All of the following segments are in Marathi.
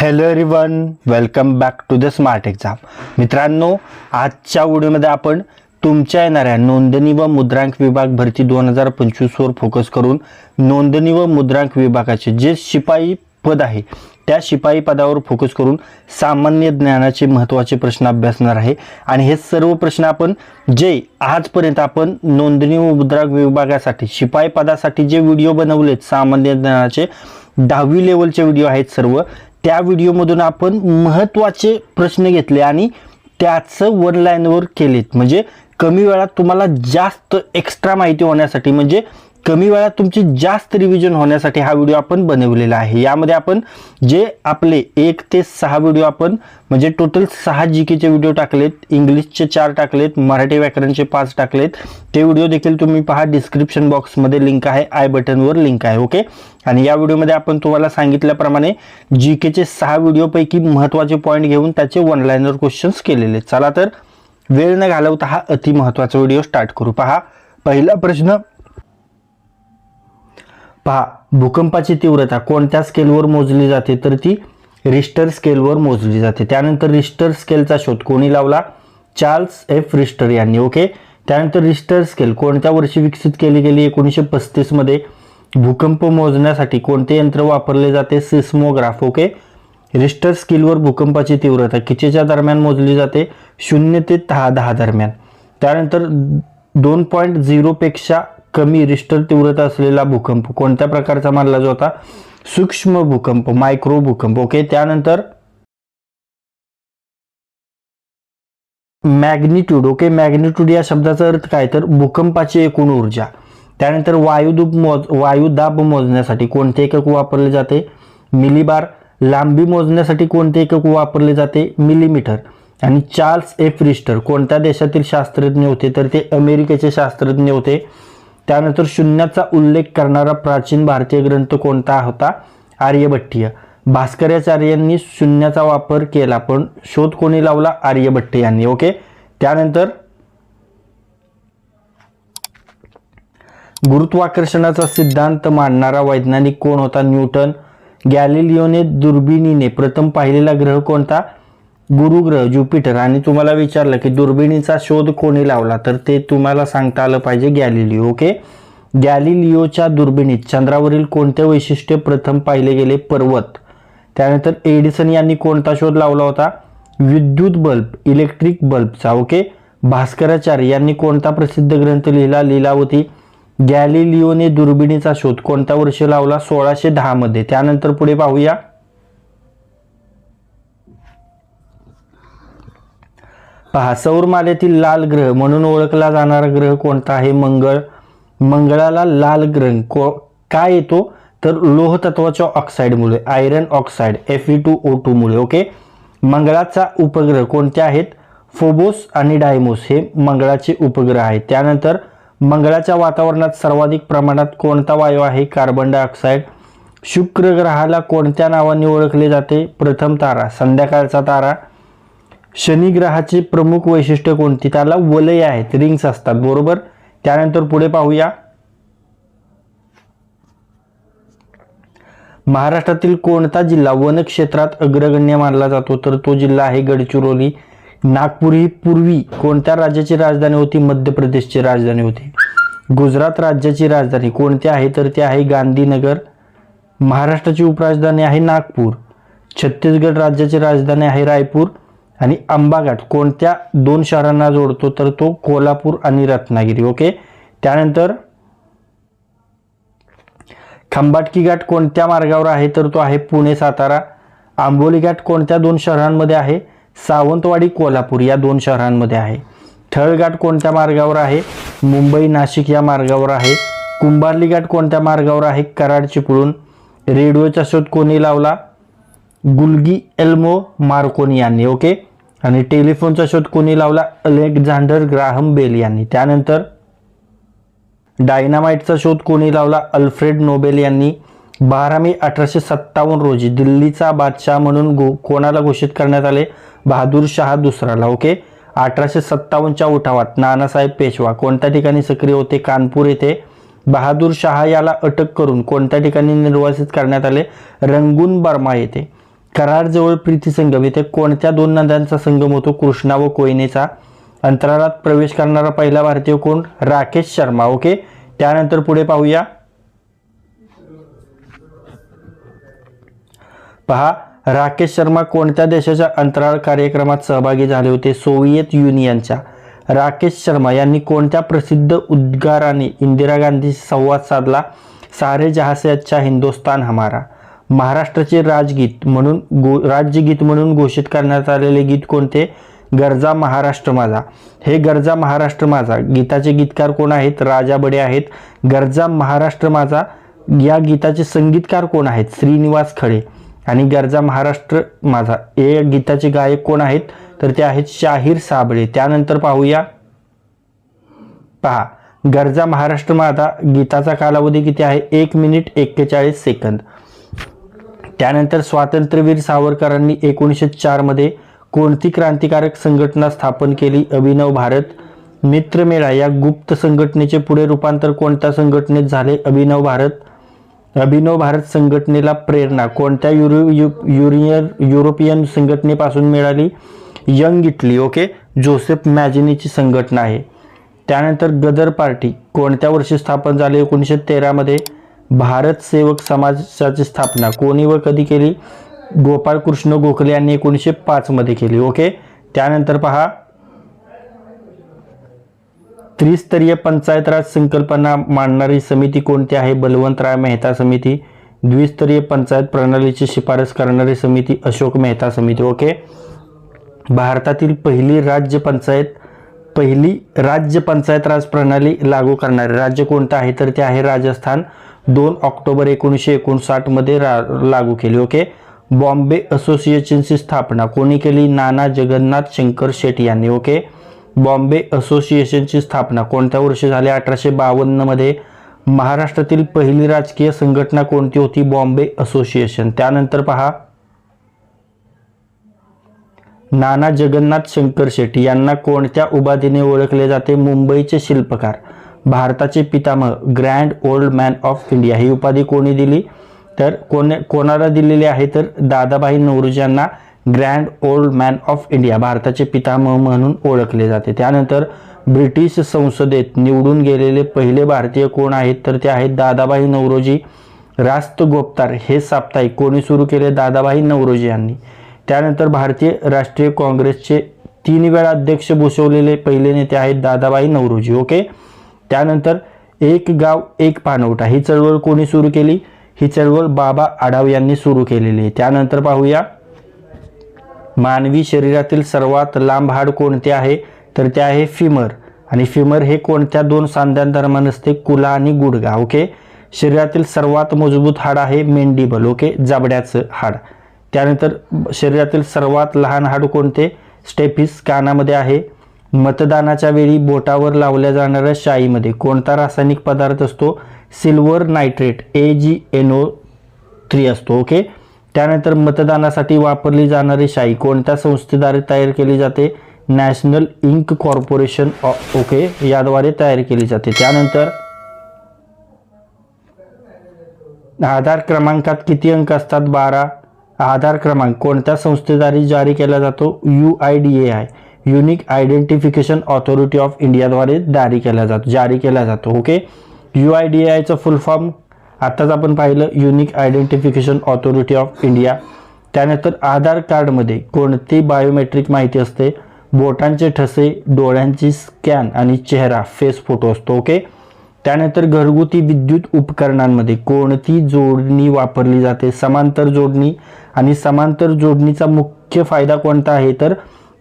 Hello everyone welcome back to the smart exam मित्रांनो आजच्या व्हिडिओमध्ये आपण तुमच्या येणाऱ्या नोंदणी व मुद्रांक विभाग भरती दोन हजार पंचवीसवर फोकस करून नोंदणी व मुद्रांक विभागाचे जे शिपाई पद आहे त्या शिपाई पदावर फोकस करून सामान्य ज्ञानाचे महत्त्वाचे प्रश्न अभ्यासणार आहे. आणि हे सर्व प्रश्न आपण जे आजपर्यंत आपण नोंदणी व मुद्रांक विभागासाठी शिपाई पदासाठी जे व्हिडिओ बनवलेत सामान्य ज्ञानाचे दहावी लेवलचे व्हिडिओ आहेत सर्व त्या व्हिडिओमधून आपण महत्त्वाचे प्रश्न घेतले आणि त्याचं वन लाईनवर केलेत. म्हणजे कमी वेळात तुम्हाला जास्त एक्स्ट्रा माहिती होण्यासाठी म्हणजे कमी वेळात तुमची जास्त रिव्हिजन होण्यासाठी हा व्हिडिओ आपण बनवलेला आहे. यामध्ये आपण जे आपले एक ते सहा व्हिडिओ आपण म्हणजे टोटल सहा जी केचे व्हिडिओ टाकलेत इंग्लिशचे चार टाकलेत मराठी व्याकरणचे पाच टाकलेत. ते व्हिडिओ देखील तुम्ही पहा डिस्क्रिप्शन बॉक्समध्ये लिंक आहे आय बटनवर लिंक आहे ओके आणि या व्हिडिओमध्ये आपण तुम्हाला सांगितल्याप्रमाणे जी केचे सहा व्हिडिओपैकी महत्त्वाचे पॉईंट घेऊन त्याचे वन क्वेश्चन्स केलेले. चला तर वेळ न घालवता हा अति महत्त्वाचा व्हिडिओ स्टार्ट करू. पहा पहिला प्रश्न पहा भूकंपाची तीव्रता कोणत्या स्केलवर मोजली जाते तर ती रिस्टर स्केलवर मोजली जाते. त्यानंतर रिस्टर स्केलचा शोध कोणी लावला? चार्ल्स एफ रिस्टर यांनी ओके त्यानंतर रिस्टर स्केल कोणत्या वर्षी विकसित केली गेली? एकोणीसशे पस्तीसमध्ये भूकंप मोजण्यासाठी कोणते यंत्र वापरले जाते? सिस्मोग्राफ ओके रिस्टर स्केलवर भूकंपाची तीव्रता किचेच्या दरम्यान मोजली जाते? शून्य ते दहा दहा दरम्यान. त्यानंतर दोन पॉईंट झिरोपेक्षा कमी रिस्टर तीव्रता असलेला भूकंप कोणत्या प्रकारचा मानला जातो? सूक्ष्म भूकंप मायक्रो भूकंप. ओके त्यानंतर मॅग्निट्यूड. ओके मॅग्निट्यूड या शब्दाचा अर्थ काय? तर भूकंपाची एकूण ऊर्जा. त्यानंतर वायुदाब मोज वायुदाब मोजण्यासाठी कोणते एकक वापरले जाते? मिलीबार. लांबी मोजण्यासाठी कोणते एकक वापरले जाते? मिलीमीटर. आणि चार्ल्स एफ रिस्टर कोणत्या देशातील शास्त्रज्ञ होते? तर ते अमेरिकेचे शास्त्रज्ञ होते. त्यानंतर शून्याचा उल्लेख करणारा प्राचीन भारतीय ग्रंथ कोणता होता? आर्यभट्टीय. भास्कराचार्यांनी शून्याचा वापर केला पण शोध कोणी लावला? आर्यभट्ट यांनी. ओके? त्यानंतर गुरुत्वाकर्षणाचा सिद्धांत मांडणारा वैज्ञानिक कोण होता? न्यूटन गॅलिलिओने दुर्बिणीने प्रथम पाहिलेला ग्रह कोणता? गुरुग्रह ज्युपिटर आणि तुम्हाला विचारलं की दुर्बिणीचा शोध कोणी लावला तर ते तुम्हाला सांगता आलं पाहिजे गॅलिलिओ ओके? गॅलिलिओच्या दुर्बिणीत चंद्रावरील कोणते वैशिष्ट्य प्रथम पाहिले गेले? पर्वत. त्यानंतर एडिसन यांनी कोणता शोध लावला होता? विद्युत बल्ब इलेक्ट्रिक बल्बचा ओके? भास्कराचार्य यांनी कोणता प्रसिद्ध ग्रंथ लिहिला लीलावती गॅलिलिओने दुर्बिणीचा शोध कोणत्या वर्षी लावला? सोळाशे दहामध्ये त्यानंतर पुढे पाहूया. पहा सौरमालेतील लाल ग्रह म्हणून ओळखला जाणारा ग्रह कोणता आहे? मंगळ. मंगळाला लाल ग्रह. को काय येतो? तर लोहतत्वाच्या ऑक्साईडमुळे iron oxide F E two O टूमुळे okay? मंगळाचा उपग्रह कोणते आहेत? फोबोस आणि डायमोस हे मंगळाचे उपग्रह आहेत. त्यानंतर मंगळाच्या वातावरणात सर्वाधिक प्रमाणात कोणता वायू आहे? Carbon dioxide. शुक्र ग्रहाला कोणत्या नावाने ओळखले जाते? प्रथम तारा संध्याकाळचा तारा शनिग्रहाचे प्रमुख वैशिष्ट्य कोणती? त्याला वलय आहेत रिंग्स असतात बरोबर? त्यानंतर पुढे पाहूया. महाराष्ट्रातील कोणता जिल्हा वनक्षेत्रात अग्रगण्य मानला जातो? तर तो जिल्हा आहे गडचिरोली. नागपूर ही पूर्वी कोणत्या राज्याची राजधानी होती? मध्य प्रदेशची राजधानी होती. गुजरात राज्याची राजधानी कोणती आहे? तर ती आहे गांधीनगर. महाराष्ट्राची उपराजधानी आहे नागपूर. छत्तीसगड राज्याची राजधानी आहे रायपूर. आणि आंबाघाट कोणत्या दोन शहरांना जोडतो तर तो कोल्हापूर आणि रत्नागिरी ओके? त्यानंतर खंबाटकी घाट कोणत्या मार्गावर आहे तर तो आहे पुणे सातारा आंबोली घाट कोणत्या दोन शहरांमध्ये आहे सावंतवाडी कोल्हापूर या दोन शहरांमध्ये आहे. थळघाट कोणत्या मार्गावर आहे मुंबई नाशिक या मार्गावर आहे कुंभारली घाट कोणत्या मार्गावर आहे कराड चिपळूण रेडिओचा शोध कोणी लावला गुलगी एल्मो मार्कोनी यांनी ओके? आणि टेलिफोनचा शोध कोणी लावला? अलेक्झांडर ग्राहम बेल यांनी. त्यानंतर डायनामाइटचा शोध कोणी लावला? अल्फ्रेड नोबेल यांनी. बारा मे अठराशे सत्तावन्न रोजी दिल्लीचा बादशाह म्हणून गो कोणाला घोषित करण्यात आले? बहादूर शहा दुसराला ओके? अठराशे सत्तावन्नच्या उठावात नानासाहेब पेशवा कोणत्या ठिकाणी सक्रिय होते? कानपूर येथे. बहादूर शहा याला अटक करून कोणत्या ठिकाणी निर्वासित करण्यात आले? रंगून बर्मा येथे. करारजवळ प्रीती संगम येथे कोणत्या दोन नद्यांचा संगम होतो? कृष्णा व कोयनेचा. अंतराळात प्रवेश करणारा पहिला भारतीय कोण? राकेश शर्मा. ओके? त्यानंतर पुढे पाहूया. पहा राकेश शर्मा कोणत्या देशाच्या अंतराळ कार्यक्रमात सहभागी झाले होते? सोव्हिएत युनियनच्या. राकेश शर्मा यांनी कोणत्या प्रसिद्ध उद्गाराने इंदिरा गांधीशी संवाद साधला? सारे जहाँ हिंदुस्तान हमारा. महाराष्ट्राचे राजगीत म्हणून गो राज्यगीत म्हणून घोषित करण्यात आलेले गीत कोणते? गरजा महाराष्ट्र माझा. हे गरजा महाराष्ट्र माझा. गीताचे गीतकार कोण आहेत? राजा बडे आहेत. गरजा महाराष्ट्र माझा. या गीताचे संगीतकार कोण आहेत? श्रीनिवास खळे. आणि गरजा महाराष्ट्र माझा. हे गीताचे गायक कोण आहेत? तर ते आहेत शाहीर साबळे. त्यानंतर पाहूया. पहा. गरजा महाराष्ट्र माझा. गीताचा कालावधी किती आहे? एक मिनिट एक्केचाळीस सेकंद. त्यानंतर स्वातंत्र्यवीर सावरकरांनी एकोणीसशे चारमध्ये कोणती क्रांतिकारक संघटना स्थापन केली? अभिनव भारत मित्रमेळा या गुप्त संघटनेचे पुढे रूपांतर कोणत्या संघटनेत झाले? अभिनव भारत अभिनव भारत संघटनेला प्रेरणा कोणत्या युरो यु युरियन युरोपियन संघटनेपासून मिळाली? Young Italy okay? जोसेफ मॅजिनीची संघटना आहे. त्यानंतर गदर पार्टी कोणत्या वर्षी स्थापन झाली? एकोणीसशे तेरामध्ये भारत सेवक समाजाची स्थापना कोणी व कधी केली? गोपाळकृष्ण गोखले यांनी एकोणीसशे पाचमध्ये केली. ओके? त्यानंतर पहा. त्रिस्तरीय पंचायत राज संकल्पना मांडणारी समिती कोणती आहे? बलवंतराय मेहता समिती. द्विस्तरीय पंचायत प्रणालीची शिफारस करणारी समिती अशोक मेहता समिती. ओके? भारतातील पहिली राज्य पंचायत पहिली राज्य पंचायत राज प्रणाली लागू करणारे. राज्य कोणतं आहे? तर ते आहे राजस्थान. दोन ऑक्टोबर एकोणीसशे एकोणसाठमध्ये रा लागू केली ओके बॉम्बे असोसिएशनची स्थापना कोणी केली? नाना जगन्नाथ शंकर शेट्टी यांनी ओके बॉम्बे असोसिएशनची स्थापना कोणत्या वर्षी झाली? अठराशे बावन्नमध्ये महाराष्ट्रातील पहिली राजकीय संघटना कोणती होती? बॉम्बे असोसिएशन. त्यानंतर पहा. नाना जगन्नाथ शंकर शेट्टी यांना कोणत्या उपाधीने ओळखले जाते? मुंबईचे शिल्पकार. भारताचे पितामह grand old man of India. ही उपाधी कोणी दिली? तर कोण कोणाला दिलेली आहे? तर दादाबाई नौरोजी यांना grand old man of India भारताचे पितामह म्हणून ओळखले जाते. त्यानंतर ब्रिटिश संसदेत निवडून गेलेले पहिले भारतीय कोण आहेत? तर ते आहेत दादाबाई नौरोजी रास्त गोप्तार. हे साप्ताहिक कोणी सुरू केले? दादाबाई नौरोजी यांनी. त्यानंतर भारतीय राष्ट्रीय काँग्रेसचे तीन वेळा अध्यक्ष भूषवलेले पहिले नेते आहेत दादाबाई नवरोजी ओके? त्यानंतर एक गाव एक पाणवठा ही चळवळ कोणी सुरू केली? ही चळवळ बाबा आढाव यांनी सुरू केलेली आहे. त्यानंतर पाहूया. मानवी शरीरातील सर्वात लांब हाड कोणते आहे? तर ते आहे फिमर. आणि फिमर हे कोणत्या दोन सांध्यांदरम्यान असते? कुला आणि गुडगा ओके? शरीरातील सर्वात मजबूत हाड आहे मेंडिबल. ओके? जबड्याचं हाड. त्यानंतर शरीरातील सर्वात लहान हाड कोणते? स्टेफिस कानामध्ये आहे. मतदानाच्या वेळी बोटावर लावल्या जाणाऱ्या शाईमध्ये कोणता रासायनिक पदार्थ असतो? Silver nitrate A G N O three असतो ओके त्यानंतर मतदानासाठी वापरली जाणारी शाई कोणत्या संस्थेद्वारे तयार केली जाते? नॅशनल इंक कॉर्पोरेशन ओके याद्वारे तयार केली जाते. त्यानंतर आधार क्रमांकात किती अंक असतात? बारा. आधार क्रमांक कोणत्या संस्थेद्वारे जारी केला जातो? U I D A I unique identification authority of इंडियाद्वारे जारी केला जातो जारी केला जातो okay U I D A आयचं full form आत्ताच आपण पाहिलं unique identification authority of India त्यानंतर आधार कार्डमध्ये कोणती बायोमेट्रिक माहिती असते? बोटांचे ठसे डोळ्यांची स्कॅन आणि चेहरा फेस फोटो असतो ओके त्यानंतर घरगुती विद्युत उपकरणांमध्ये कोणती जोडणी वापरली जाते? समांतर जोडणी. आणि समांतर जोडणीचा मुख्य फायदा कोणता आहे? तर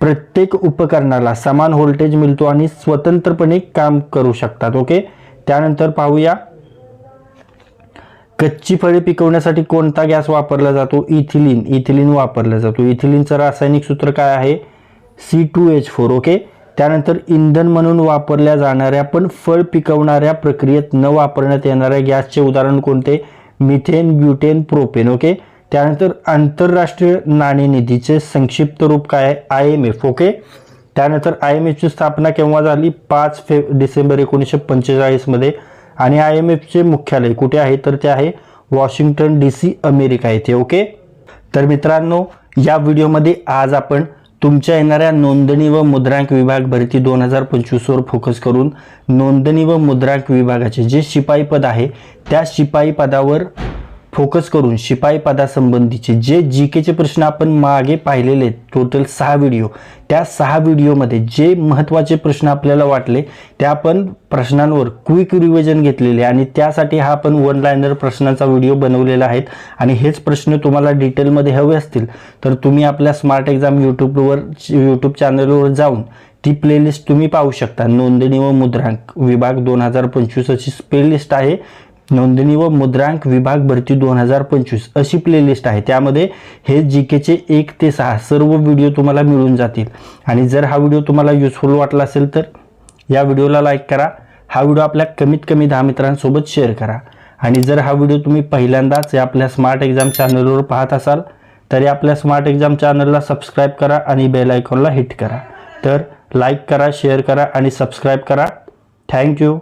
प्रत्येक उपकरणाला समान व्होल्टेज मिळतो आणि स्वतंत्रपणे काम करू शकतात. ओके? त्यानंतर पाहूया. कच्ची फळे पिकवण्यासाठी कोणता गॅस वापरला जातो? इथिलिन. इथिलिन वापरला जातो. इथिलिनचं रासायनिक सूत्र काय आहे? C two H four okay? त्यानंतर इंधन म्हणून वापरल्या जाणाऱ्या पण फळ पिकवणाऱ्या प्रक्रियेत न वापरण्यात येणाऱ्या गॅसचे उदाहरण कोणते? Methane butane propane. ओके? त्यानंतर आंतरराष्ट्रीय नाणेनिधीचे संक्षिप्त रूप काय आहे? आय एम एफ ओके त्यानंतर आय एम एफची स्थापना केव्हा झाली? पाच फे डिसेंबर एकोणीसशे पंचेचाळीसमध्ये आणि आय एम एफचे मुख्यालय कुठे आहे? तर ते आहे वॉशिंग्टन डी सी अमेरिका येथे ओके तर मित्रांनो या व्हिडिओमध्ये आज आपण तुमच्या येणाऱ्या नोंदणी व मुद्रांक विभाग भरती दोन हजार पंचवीसवर फोकस करून नोंदणी व मुद्रांक विभागाचे जे शिपाई पद आहे त्या शिपाई पदावर फोकस करून शिपाई पदासंबंधीचे जे जी केचे प्रश्न आपण मागे पाहिलेले आहेत टोटल सहा व्हिडिओ त्या सहा व्हिडिओमध्ये जे महत्त्वाचे प्रश्न आपल्याला वाटले त्या आपण प्रश्नांवर क्विक रिव्हिजन घेतलेले आणि त्यासाठी हा आपण वन लायनर प्रश्नाचा व्हिडिओ बनवलेला आहे आणि हेच प्रश्न तुम्हाला डिटेलमध्ये हवे असतील तर तुम्ही आपल्या स्मार्ट एक्झाम यूट्यूबवर यूट्यूब चॅनलवर जाऊन ती प्लेलिस्ट तुम्ही पाहू शकता. नोंदणी व मुद्रांक विभाग दोन हजार पंचवीस अशी प्लेलिस्ट आहे. नोंदणी व मुद्रांक विभाग भरती दोन हजार पंचवीस अशी प्लेलिस्ट आहे. त्यामध्ये हे जी केचे एक ते सहा सर्व व्हिडिओ तुम्हाला मिळून जातील. आणि जर हा व्हिडिओ तुम्हाला युजफुल वाटला असेल तर या व्हिडिओला लाईक करा. हा व्हिडिओ आपल्या कमीत कमी दहा मित्रांसोबत शेअर करा. आणि जर हा व्हिडिओ तुम्ही पहिल्यांदाच या आपल्या स्मार्ट एक्झाम चॅनलवर पाहत असाल तरी आपल्या स्मार्ट एक्झाम चॅनलला सबस्क्राईब करा आणि बेल आयकॉनला हिट करा. तर लाईक करा शेअर करा आणि सबस्क्राईब करा. थँक्यू